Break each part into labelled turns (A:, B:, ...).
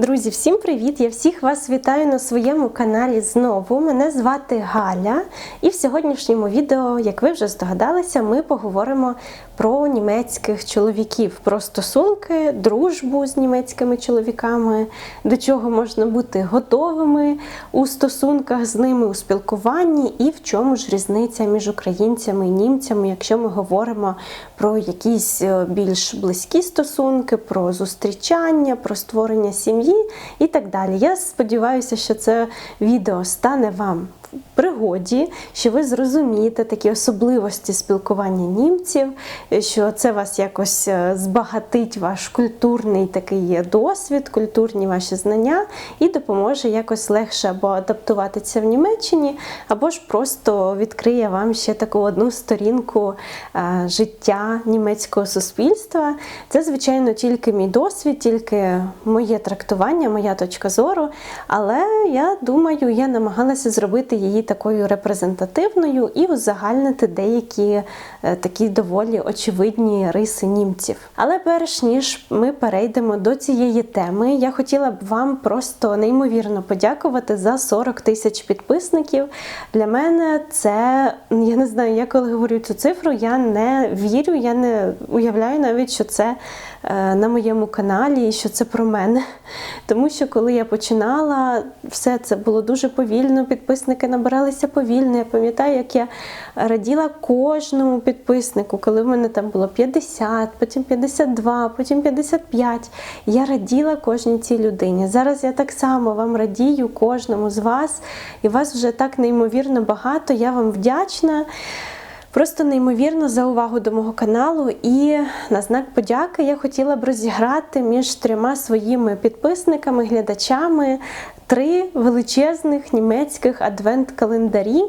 A: Друзі, всім привіт! Я всіх вас вітаю на своєму каналі знову. Мене звати Галя, і в сьогоднішньому відео, як ви вже здогадалися, ми поговоримо про німецьких чоловіків, про стосунки, дружбу з німецькими чоловіками, до чого можна бути готовими у стосунках з ними, у спілкуванні, і в чому ж різниця між українцями і німцями, якщо ми говоримо про якісь е, більш близькі стосунки, про зустрічання, про створення сім'ї і так далі. Я сподіваюся, що це відео стане вам пригоді, що ви зрозумієте такі особливості спілкування німців, що це вас якось е, збагатить ваш культурний такий досвід, культурні ваші знання і допоможе якось легше або адаптуватися в Німеччині, або ж просто відкриє вам ще таку одну сторінку е, життя німецького суспільства. Це, звичайно, тільки мій досвід, тільки моє трактування, моя точка зору. Але я думаю, я намагалася зробити її такою репрезентативною і узагальнити деякі е, такі доволі очевидні риси німців. Але перш ніж ми перейдемо до цієї теми, я хотіла б вам просто неймовірно подякувати за 40 тисяч підписників. Для мене це я не знаю, я коли говорю цю цифру, я не вірю, я не уявляю навіть, що це на моєму каналі і що це про мене. Тому що коли я починала, все це було дуже повільно, підписники набиралися повільно. Я пам'ятаю, як я раділа кожному підписнику, коли в мене там було 50, потім 52, потім 55. Я раділа кожній цій людині. Зараз я так само вам радію кожному з вас, і вас вже так неймовірно багато. Я вам вдячна. Просто неймовірно за увагу до мого каналу. І на знак подяки я хотіла б розіграти між трьома своїми підписниками, глядачами три величезних німецьких адвент-календарі.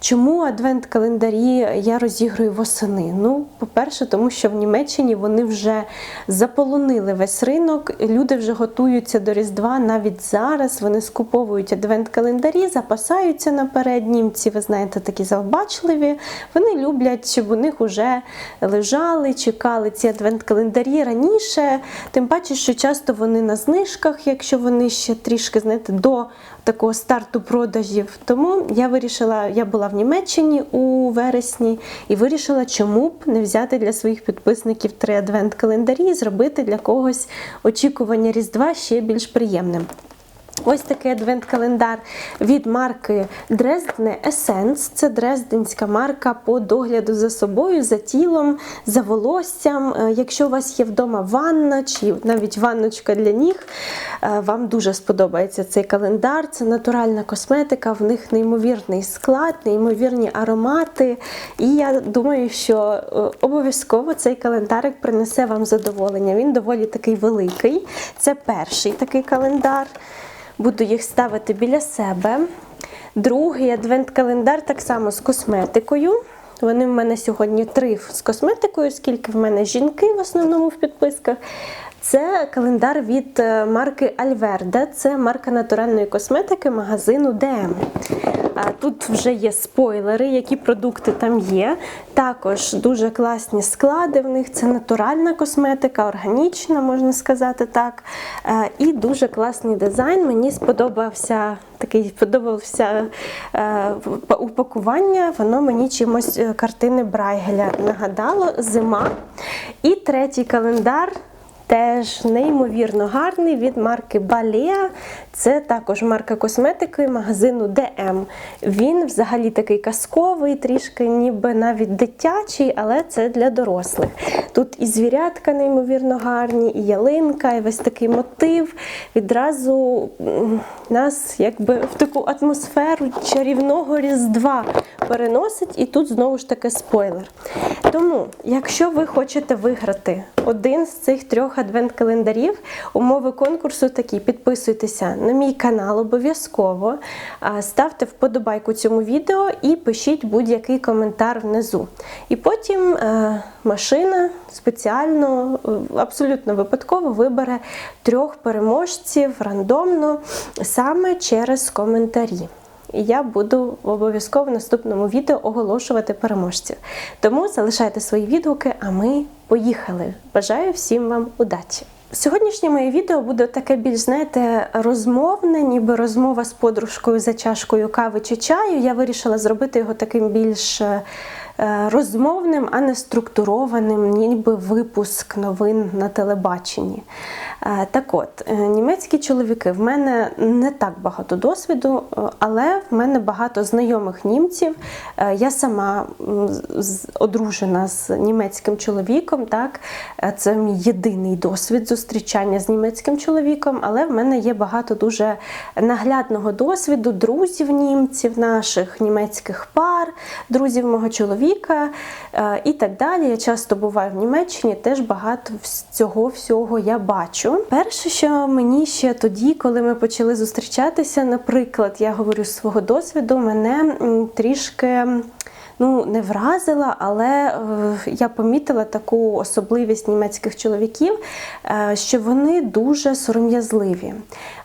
A: Чому адвент-календарі я розіграю восени? Ну, по-перше, тому що в Німеччині вони вже заполонили весь ринок, люди вже готуються до Різдва навіть зараз. Вони скуповують адвент-календарі, запасаються наперед. Німці, ви знаєте, такі завбачливі. Вони люблять, щоб у них вже лежали, чекали ці адвент-календарі раніше. Тим паче, що часто вони на знижках, якщо вони ще трішки знаєте, до такого старту продажів. Тому я вирішила, я була в Німеччині у вересні і вирішила, чому б не взяти для своїх підписників три адвент-календарі і зробити для когось очікування Різдва ще більш приємним. Ось такий адвент-календар від марки Дрездне Essence. Це дрезденська марка по догляду за собою, за тілом, за волоссям. Е, Якщо у вас є вдома ванна чи навіть ванночка для ніг, е, вам дуже сподобається цей календар. Це натуральна косметика, в них неймовірний склад, неймовірні аромати. І я думаю, що е, обов'язково цей календарик принесе вам задоволення. Він доволі такий великий. Це перший такий календар. Буду їх ставити біля себе. Другий адвент-календар так само з косметикою. Вони в мене сьогодні три з косметикою, скільки в мене жінки в основному в підписках. Це календар від е, марки Альверда, це марка натуральної косметики магазину DM. Тут вже є спойлери, які продукти там є. Також дуже класні склади в них. Це натуральна косметика, органічна, можна сказати так. Е, І дуже класний дизайн. Мені сподобався такий сподобався е, упакування. Воно мені чимось картини Брайгеля нагадало. Зима. І третій календар. Теж неймовірно гарний від марки Balea. Це також марка косметики магазину DM. Він взагалі такий казковий, трішки ніби навіть дитячий, але це для дорослих. Тут і звірятка неймовірно гарні, і ялинка, і весь такий мотив. Відразу нас якби в таку атмосферу чарівного різдва переносить. І тут знову ж таки спойлер. Тому, якщо ви хочете виграти один з цих трьох адвент-календарів, умови конкурсу такі: підписуйтеся на мій канал обов'язково, ставте вподобайку цьому відео і пишіть будь-який коментар внизу. І потім е, машина спеціально, е, абсолютно випадково вибере трьох переможців рандомно саме через коментарі. І я буду обов'язково в наступному відео оголошувати переможців. Тому залишайте свої відгуки, а ми Поїхали! Бажаю всім вам удачі! Сьогоднішнє моє відео буде таке більш, знаєте, розмовне, ніби розмова з подружкою за чашкою кави чи чаю. Я вирішила зробити його таким більш е, розмовним, а не структурованим, ніби випуск новин на телебаченні. Е, Так от, е, німецькі чоловіки, в мене не так багато досвіду, е, але в мене багато знайомих німців. Е, Я сама одружена з німецьким чоловіком. Так? Е, Це мій єдиний досвід зустрічання з німецьким чоловіком, але в мене є багато дуже наглядного досвіду друзів німців, наших німецьких пар, друзів мого чоловіка е, і так далі. Я часто буваю в Німеччині, теж багато цього всього я бачу. Перше, що мені ще тоді, коли ми почали зустрічатися, наприклад, я говорю з свого досвіду, мене трішки. Ну, не вразила, але е, я помітила таку особливість німецьких чоловіків, е, що вони дуже сором'язливі.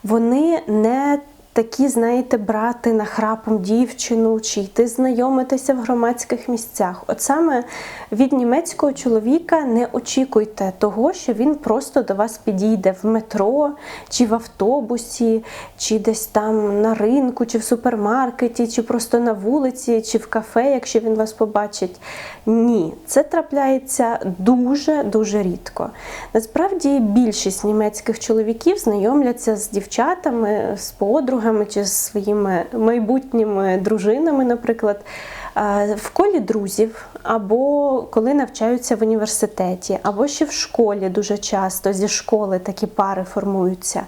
A: Вони не такі, знаєте, брати нахрапом дівчину чи йти знайомитися в громадських місцях. От саме від німецького чоловіка не очікуйте того, що він просто до вас підійде в метро, чи в автобусі, чи десь там на ринку, чи в супермаркеті, чи просто на вулиці, чи в кафе, якщо він вас побачить. Ні, це трапляється дуже дуже рідко. Насправді більшість німецьких чоловіків знайомляться з дівчатами, з подругами чи з своїми майбутніми дружинами, наприклад. В колі друзів, або коли навчаються в університеті, або ще в школі дуже часто зі школи такі пари формуються,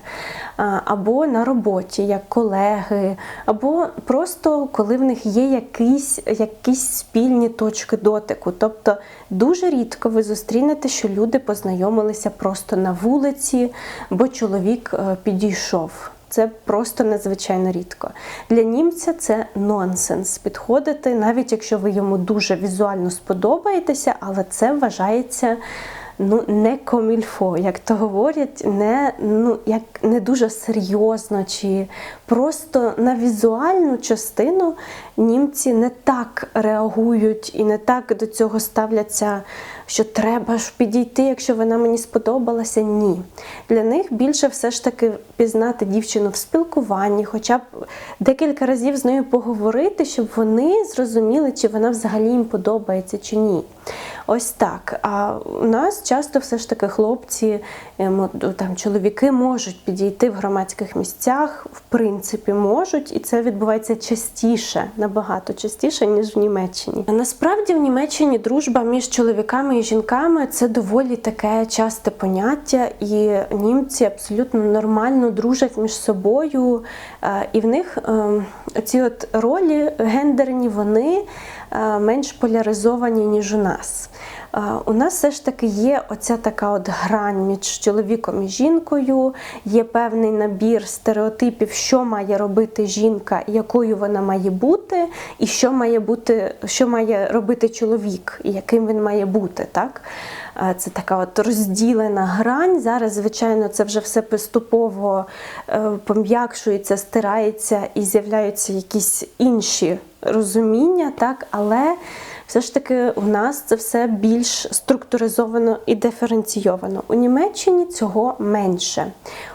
A: або на роботі як колеги, або просто коли в них є якісь, якісь спільні точки дотику. Тобто дуже рідко ви зустрінете, що люди познайомилися просто на вулиці, бо чоловік е, підійшов. Це просто надзвичайно рідко. Для німця це нонсенс підходити, навіть якщо ви йому дуже візуально сподобаєтеся, але це вважається ну, не комільфо, як то говорять, не, ну, як не дуже серйозно, чи просто на візуальну частину німці не так реагують і не так до цього ставляться, що треба ж підійти, якщо вона мені сподобалася. Ні. Для них більше все ж таки пізнати дівчину в спілкуванні, хоча б декілька разів з нею поговорити, щоб вони зрозуміли, чи вона взагалі їм подобається чи ні. Ось так. А у нас часто все ж таки хлопці, ем, там чоловіки можуть підійти в громадських місцях, в принципі, можуть, і це відбувається частіше, набагато частіше, ніж в Німеччині. Насправді в Німеччині дружба між чоловіками і жінками це доволі таке часте поняття, і німці абсолютно нормально дружать між собою, е, і в них ем, ці от ролі гендерні, вони е, менш поляризовані, ніж у нас. Е, У нас все ж таки є оця така от грань між чоловіком і жінкою, є певний набір стереотипів, що має робити жінка, якою вона має бути, і що має бути, що має робити чоловік, і яким він має бути. Так? Е, Це така от розділена грань. Зараз, звичайно, це вже все поступово е, пом'якшується, стирається і з'являються якісь інші розуміння, так? але все ж таки у нас це все більш структуризовано і диференційовано. У Німеччині цього менше.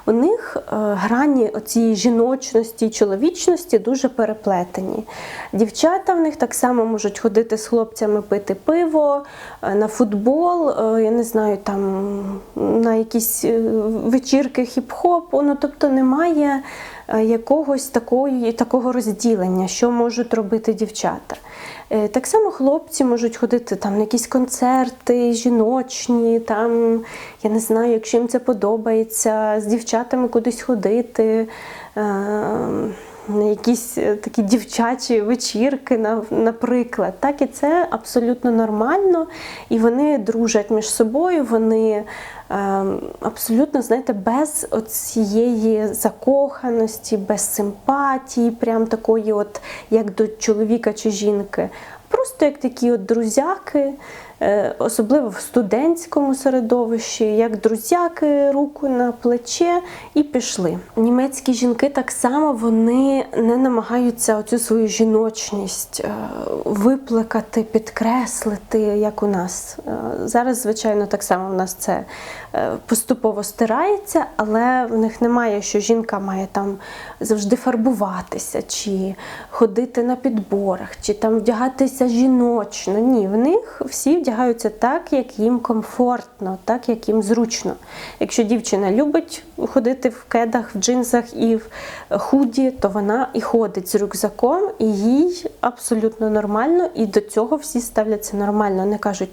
A: У них е, грані цієї жіночності і чоловічності дуже переплетені. Дівчата в них так само можуть ходити з хлопцями пити пиво, е, на футбол, е, я не знаю, там на якісь вечірки хіп-хопу. Ну, тобто немає якогось такої, такого розділення, що можуть робити дівчата. Е, Так само хлопці можуть ходити там на якісь концерти жіночні, там, я не знаю, якщо їм це подобається, з дівчатами кудись ходити. Е, якісь е, такі дівчачі вечірки, наприклад. Так, і це абсолютно нормально. І вони дружать між собою, вони е, абсолютно, знаєте, без цієї закоханості, без симпатії, прям такої, от, як до чоловіка чи жінки. Просто як такі от друзяки, особливо в студентському середовищі, як друзяки, руку на плече і пішли. Німецькі жінки так само вони не намагаються оцю свою жіночність е, виплекати, підкреслити, як у нас. Е, Зараз, звичайно, так само в нас це е, поступово стирається, але в них немає, що жінка має там завжди фарбуватися, чи ходити на підборах, чи там вдягатися жіночно. Ні, в них всі вдягаються так, як їм комфортно, так як їм зручно. Якщо дівчина любить ходити в кедах, в джинсах і в худі, то вона і ходить з рюкзаком, і їй абсолютно нормально, і до цього всі ставляться нормально. Не кажуть,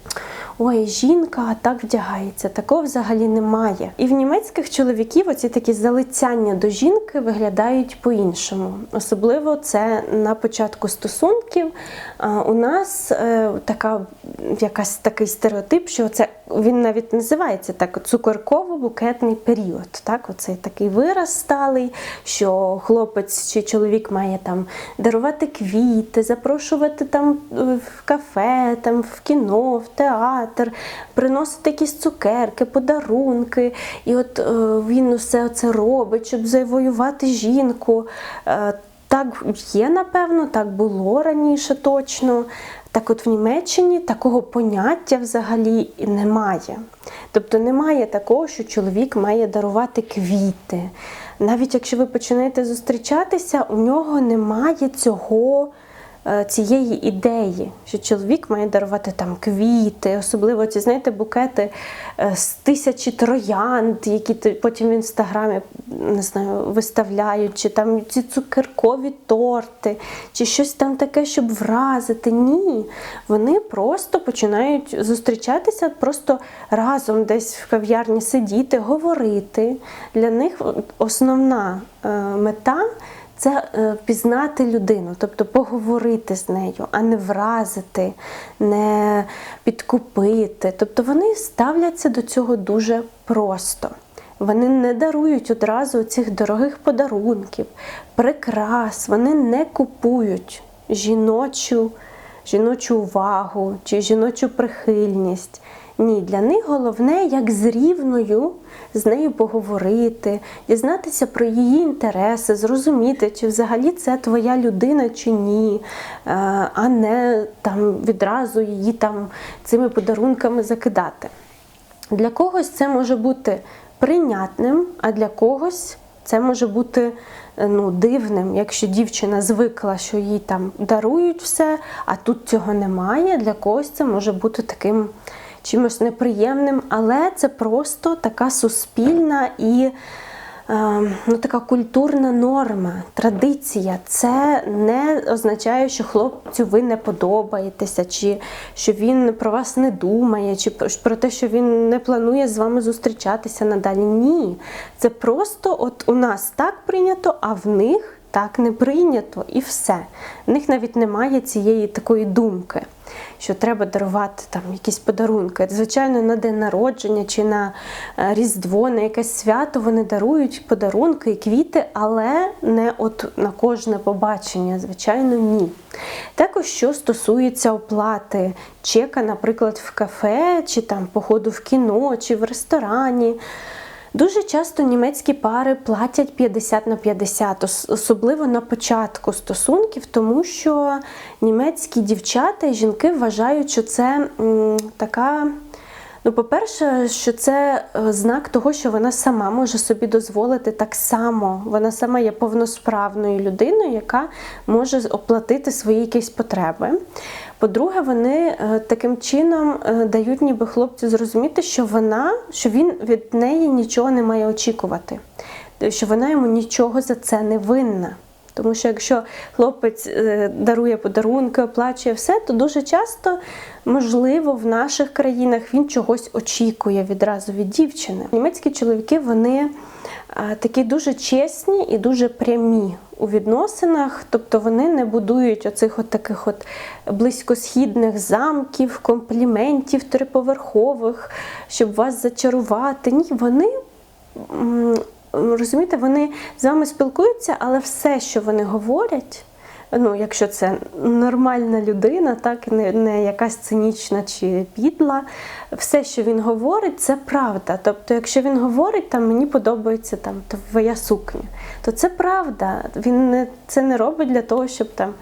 A: ой, жінка так вдягається. Такого взагалі немає. І в німецьких чоловіків оці такі залицяння до жінки виглядають по-іншому. Особливо це на початку стосунків. У нас е, така якась такий стереотип, що це він навіть називається так цукерково-букетний період. Так, оцей такий вираз сталий, що хлопець чи чоловік має там дарувати квіти, запрошувати там е, в кафе, там в кіно, в театр, приносити якісь цукерки, подарунки. І от е, він усе це робить, щоб завоювати жінку. Е, так є, напевно, так було раніше точно. Так от в Німеччині такого поняття взагалі немає. Тобто немає такого, що чоловік має дарувати квіти. Навіть якщо ви починаєте зустрічатися, у нього немає цього. Е, Цієї ідеї, що чоловік має дарувати там квіти, особливо ці, знаєте, букети е, з тисячі троянд, які потім в інстаграмі не знаю, виставляють, чи там ці цукеркові торти, чи щось там таке, щоб вразити. Ні. Вони просто починають зустрічатися, просто разом десь в кав'ярні сидіти, говорити. Для них основна е, мета. Це е, впізнати людину, тобто поговорити з нею, а не вразити, не підкупити. Тобто вони ставляться до цього дуже просто. Вони не дарують одразу цих дорогих подарунків, прикрас, вони не купують жіночу, жіночу увагу чи жіночу прихильність. Ні, для них головне, як з рівною з нею поговорити, дізнатися про її інтереси, зрозуміти, чи взагалі це твоя людина чи ні, е, а не там відразу її там цими подарунками закидати. Для когось це може бути прийнятним, а для когось це може бути е, ну, дивним, якщо дівчина звикла, що їй там дарують все, а тут цього немає. Для когось це може бути таким чимось неприємним, але це просто така суспільна і е, ну, така культурна норма, традиція. Це не означає, що хлопцю ви не подобаєтеся, чи що він про вас не думає, чи про те, що він не планує з вами зустрічатися надалі. Ні. Це просто от у нас так прийнято, а в них так не прийнято і все. В них навіть немає цієї такої думки, що треба дарувати там якісь подарунки. Звичайно, на день народження чи на е, Різдво, на якесь свято вони дарують подарунки і квіти, але не от на кожне побачення, звичайно, ні. Також, що стосується оплати чека, наприклад, в кафе, чи там походу в кіно, чи в ресторані. Дуже часто німецькі пари платять 50 на 50, особливо на початку стосунків, тому що німецькі дівчата і жінки вважають, що це така. Ну, по-перше, що це е, знак того, що вона сама може собі дозволити так само. Вона сама є повносправною людиною, яка може оплатити свої якісь потреби. По-друге, вони е, таким чином е, дають ніби хлопцю зрозуміти, що вона, що він від неї нічого не має очікувати, що вона йому нічого за це не винна. Тому що якщо хлопець е, дарує подарунки, оплачує все, то дуже часто, можливо, в наших країнах він чогось очікує відразу від дівчини. Німецькі чоловіки вони е, такі дуже чесні і дуже прямі у відносинах, тобто вони не будують оцих от таких от близькосхідних замків, компліментів триповерхових, щоб вас зачарувати. Ні, вони розумієте, вони з вами спілкуються, але все, що вони говорять, ну, якщо це нормальна людина, так не, не якась цинічна чи підла, все, що він говорить, це правда. Тобто, якщо він говорить, там мені подобається там твоя сукня, то це правда. Він не це не робить для того, щоб там.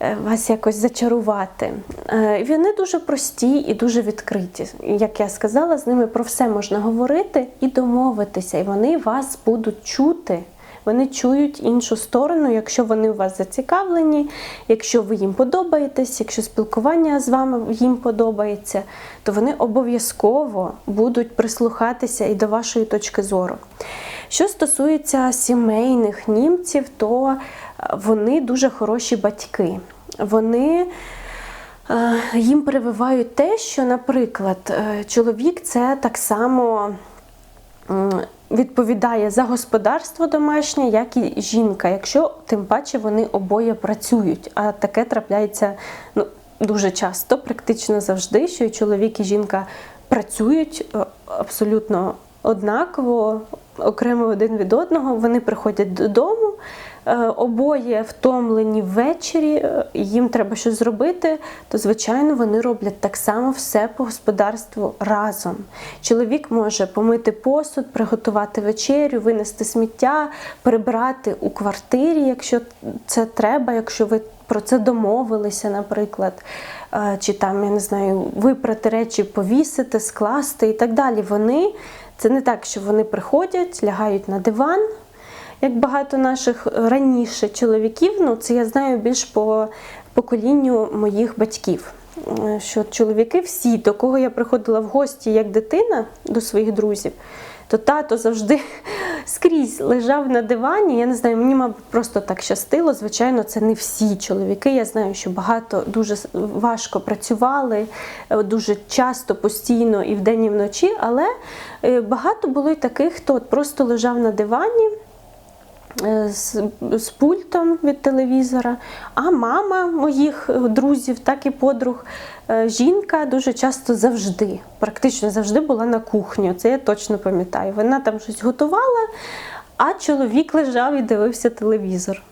A: Е, Вас якось зачарувати. Е, Вони дуже прості і дуже відкриті. Як я сказала, з ними про все можна говорити і домовитися, і вони вас будуть чути. Вони чують іншу сторону, якщо вони у вас зацікавлені, якщо ви їм подобаєтесь, якщо спілкування з вами їм подобається, то вони обов'язково будуть прислухатися і до вашої точки зору. Що стосується сімейних німців, то вони дуже хороші батьки. Вони е, їм прививають те, що, наприклад, е, чоловік це так само відповідає за господарство домашнє, як і жінка, якщо тим паче вони обоє працюють. А таке трапляється ну, дуже часто, практично завжди, що і чоловік і жінка працюють е, абсолютно однаково, окремо один від одного. Вони приходять додому. Е, Обоє втомлені ввечері, е, їм треба щось зробити, то звичайно вони роблять так само все по господарству разом. Чоловік може помити посуд, приготувати вечерю, винести сміття, прибрати у квартирі, якщо це треба, якщо ви про це домовилися, наприклад, Е, чи там, я не знаю, випрати речі, повісити, скласти і так далі. Вони це не так, що вони приходять, лягають на диван як багато наших раніше чоловіків, ну це я знаю більш по поколінню моїх батьків. е, Що чоловіки всі, до кого я приходила в гості як дитина до своїх друзів, то тато завжди скрізь лежав на дивані. Я не знаю, мені, мабуть, просто так щастило. Звичайно, це не всі чоловіки. Я знаю, що багато дуже важко працювали, е, дуже часто, постійно і вдень, і вночі, але е, багато було й таких, хто просто лежав на дивані з, з пультом від телевізора. А мама моїх е, друзів, так і подруг, е, жінка дуже часто завжди, практично завжди була на кухні. Це я точно пам'ятаю. Вона там щось готувала, а чоловік лежав і дивився телевізор.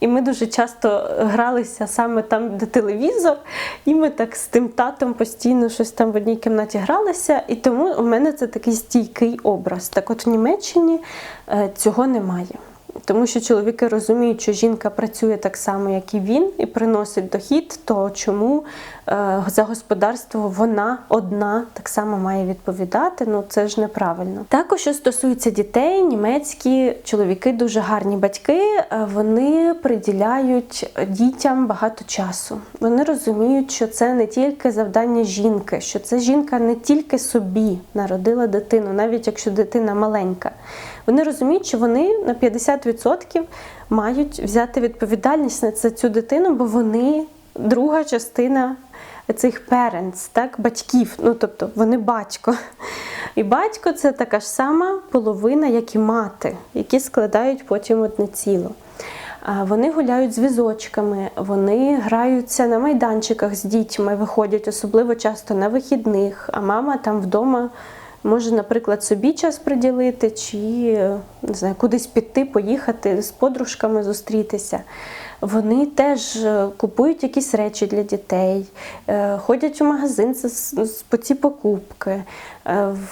A: І ми дуже часто гралися саме там, де телевізор, і ми так з тим татом постійно щось там в одній кімнаті гралися. І тому у мене це такий стійкий образ. Так от в Німеччині е, цього немає. Тому що чоловіки розуміють, що жінка працює так само, як і він, і приносить дохід, то чому е, за господарство вона одна так само має відповідати? Ну це ж неправильно. Також що стосується дітей, німецькі чоловіки дуже гарні батьки. е, Вони приділяють дітям багато часу. Вони розуміють, що це не тільки завдання жінки, що це жінка не тільки собі народила дитину, навіть якщо дитина маленька. Вони розуміють, що вони на 50% мають взяти відповідальність це цю дитину, бо вони друга частина цих parents, так, батьків. Ну тобто вони батько. І батько це така ж сама половина, як і мати, які складають потім одне ціло. Вони гуляють з візочками, вони граються на майданчиках з дітьми, виходять особливо часто на вихідних, а мама там вдома може, наприклад, собі час приділити, чи не знаю, кудись піти, поїхати з подружками зустрітися. Вони теж е, купують якісь речі для дітей, е, ходять у магазин по ці покупки, е,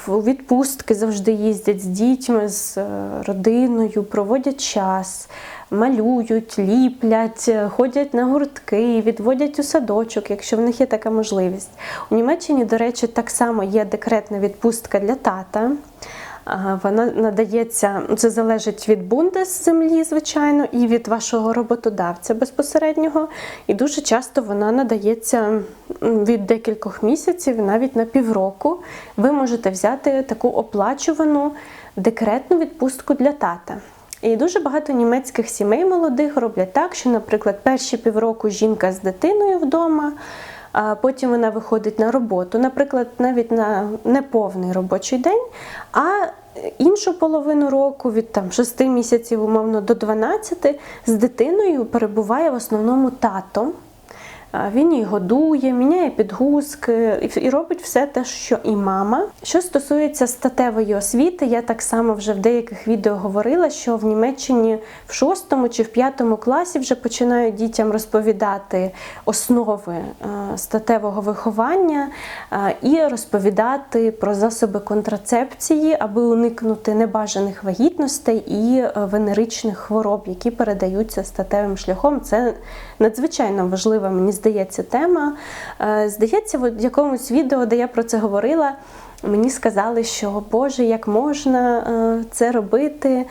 A: в відпустки завжди їздять з дітьми, з родиною, проводять час, малюють, ліплять, ходять на гуртки, відводять у садочок, якщо в них є така можливість. У Німеччині, до речі, так само є декретна відпустка для тата. Вона надається, це залежить від бундес-землі, звичайно, і від вашого роботодавця безпосереднього. І дуже часто вона надається від декількох місяців, навіть на півроку. Ви можете взяти таку оплачувану декретну відпустку для тата. І дуже багато німецьких сімей молодих роблять так, що, наприклад, перші півроку жінка з дитиною вдома. А потім вона виходить на роботу, наприклад, навіть на неповний робочий день, а іншу половину року, від там 6 місяців, умовно, до 12, з дитиною перебуває в основному тато. Він її годує, міняє підгузки і- і робить все те, що і мама. Що стосується статевої освіти, я так само вже в деяких відео говорила, що в Німеччині в шостому чи в п'ятому класі вже починають дітям розповідати основи е, статевого виховання е, і розповідати про засоби контрацепції, аби уникнути небажаних вагітностей і е, венеричних хвороб, які передаються статевим шляхом. Це надзвичайно важлива, мені здається, тема. Е, Здається, в якомусь відео, де я про це говорила, мені сказали, що Боже, як можна е, це робити.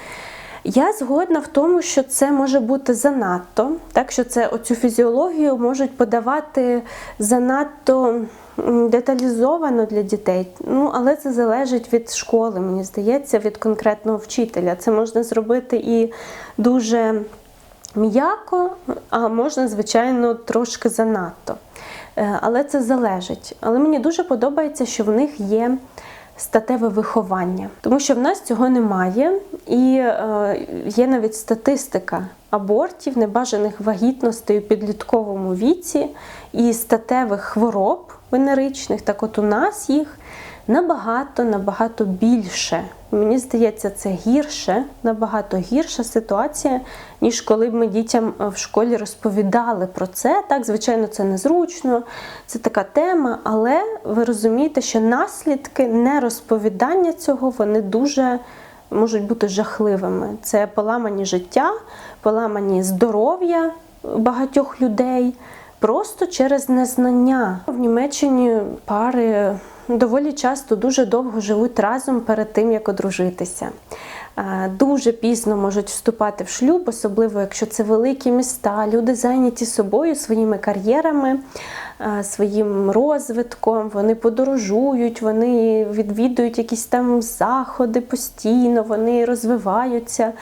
A: Я згодна в тому, що це може бути занадто, так що це оцю фізіологію можуть подавати занадто деталізовано для дітей. Ну, але це залежить від школи, мені здається, від конкретного вчителя. Це можна зробити і дуже м'яко, а можна, звичайно, трошки занадто. Е, Але це залежить. Але мені дуже подобається, що в них є статеве виховання, тому що в нас цього немає, і е, є навіть статистика абортів, небажаних вагітностей у підлітковому віці і статевих хвороб венеричних. Так от у нас їх набагато набагато більше. Мені здається, це гірше, набагато гірша ситуація, ніж коли б ми дітям е, в школі розповідали про це. Так, звичайно, це незручно, це така тема, але ви розумієте, що наслідки нерозповідання цього вони дуже можуть бути жахливими. Це поламані життя, поламані здоров'я багатьох людей просто через незнання. В Німеччині пари доволі часто дуже довго живуть разом перед тим, як одружитися. Дуже пізно можуть вступати в шлюб, особливо якщо це великі міста. Люди зайняті собою, своїми кар'єрами, своїм розвитком. Вони подорожують, вони відвідують якісь там заходи постійно, вони розвиваються.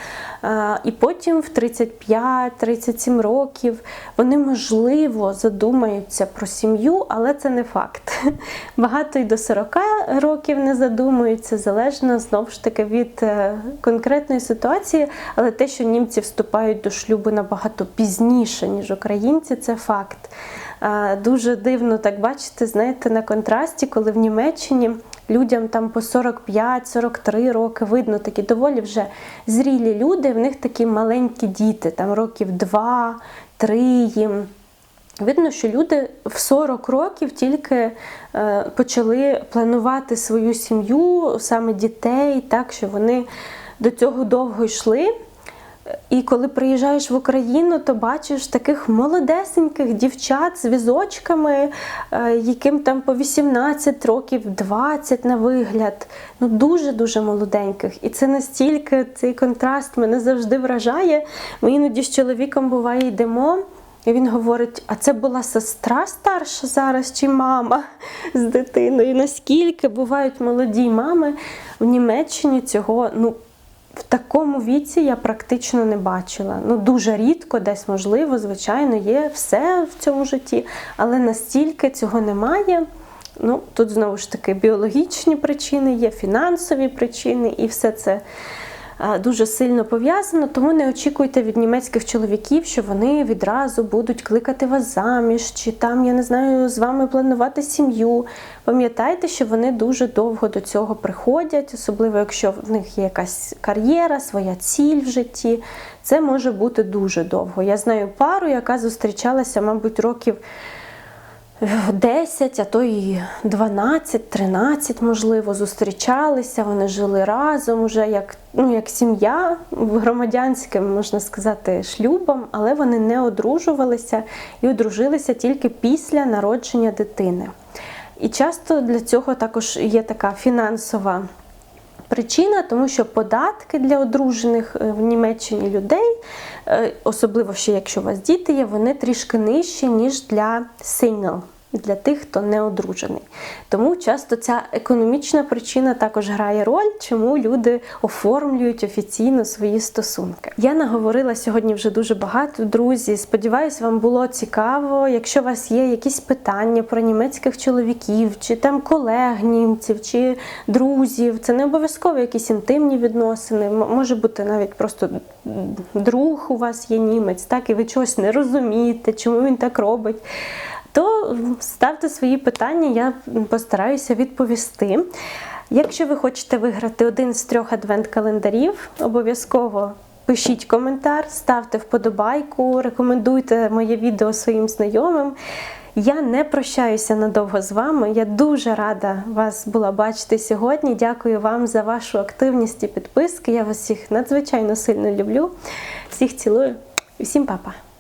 A: І потім в 35-37 років вони можливо задумаються про сім'ю, але це не факт. Багато й до 40 років не задумуються, залежно знову ж таки від е, конкретної ситуації. Але те, що німці вступають до шлюбу набагато пізніше, ніж українці, це факт. Дуже дивно так бачити, знаєте, на контрасті, коли в Німеччині людям там по 45-43 роки видно такі доволі вже зрілі люди, в них такі маленькі діти, там років 2-3 їм. Видно, що люди в 40 років тільки е, почали планувати свою сім'ю, саме дітей, так що вони до цього довго йшли. І коли приїжджаєш в Україну, то бачиш таких молодесеньких дівчат з візочками, е, яким там по 18 років, 20 на вигляд. Ну дуже-дуже молоденьких. І це настільки цей контраст мене завжди вражає. Ми іноді з чоловіком буває йдемо. І він говорить: а це була сестра старша зараз чи мама з дитиною? Наскільки бувають молоді мами в Німеччині цього ну, в такому віці я практично не бачила. Ну, дуже рідко, десь можливо, звичайно, є все в цьому житті, але настільки цього немає. Ну, тут знову ж таки біологічні причини, є фінансові причини, і все це дуже сильно пов'язано. Тому не очікуйте від німецьких чоловіків, що вони відразу будуть кликати вас заміж, чи там, я не знаю, з вами планувати сім'ю. Пам'ятайте, що вони дуже довго до цього приходять, особливо якщо в них є якась кар'єра, своя ціль в житті. Це може бути дуже довго. Я знаю пару, яка зустрічалася, мабуть, років. 10, а то і 12, 13, можливо, зустрічалися, вони жили разом уже як, ну, як сім'я громадянським, можна сказати, шлюбом, але вони не одружувалися і одружилися тільки після народження дитини. І часто для цього також є така фінансова причина, тому що податки для одружених е, в Німеччині людей, е, особливо ще якщо у вас діти є, вони трішки нижчі, ніж для сингл, для тих, хто не одружений. Тому часто ця економічна причина також грає роль, чому люди оформлюють офіційно свої стосунки. Я наговорила сьогодні вже дуже багато, друзі. Сподіваюсь, вам було цікаво. Якщо у вас є якісь питання про німецьких чоловіків, чи там колег німців, чи друзів, це не обов'язково якісь інтимні відносини. Може бути навіть просто друг у вас є німець, так і ви чогось не розумієте, чому він так робить. То ставте свої питання, я постараюся відповісти. Якщо ви хочете виграти один з трьох адвент-календарів, обов'язково пишіть коментар, ставте вподобайку, рекомендуйте моє відео своїм знайомим. Я не прощаюся надовго з вами. Я дуже рада вас була бачити сьогодні. Дякую вам за вашу активність і підписки. Я вас всіх надзвичайно сильно люблю. Всіх цілую всім па-па!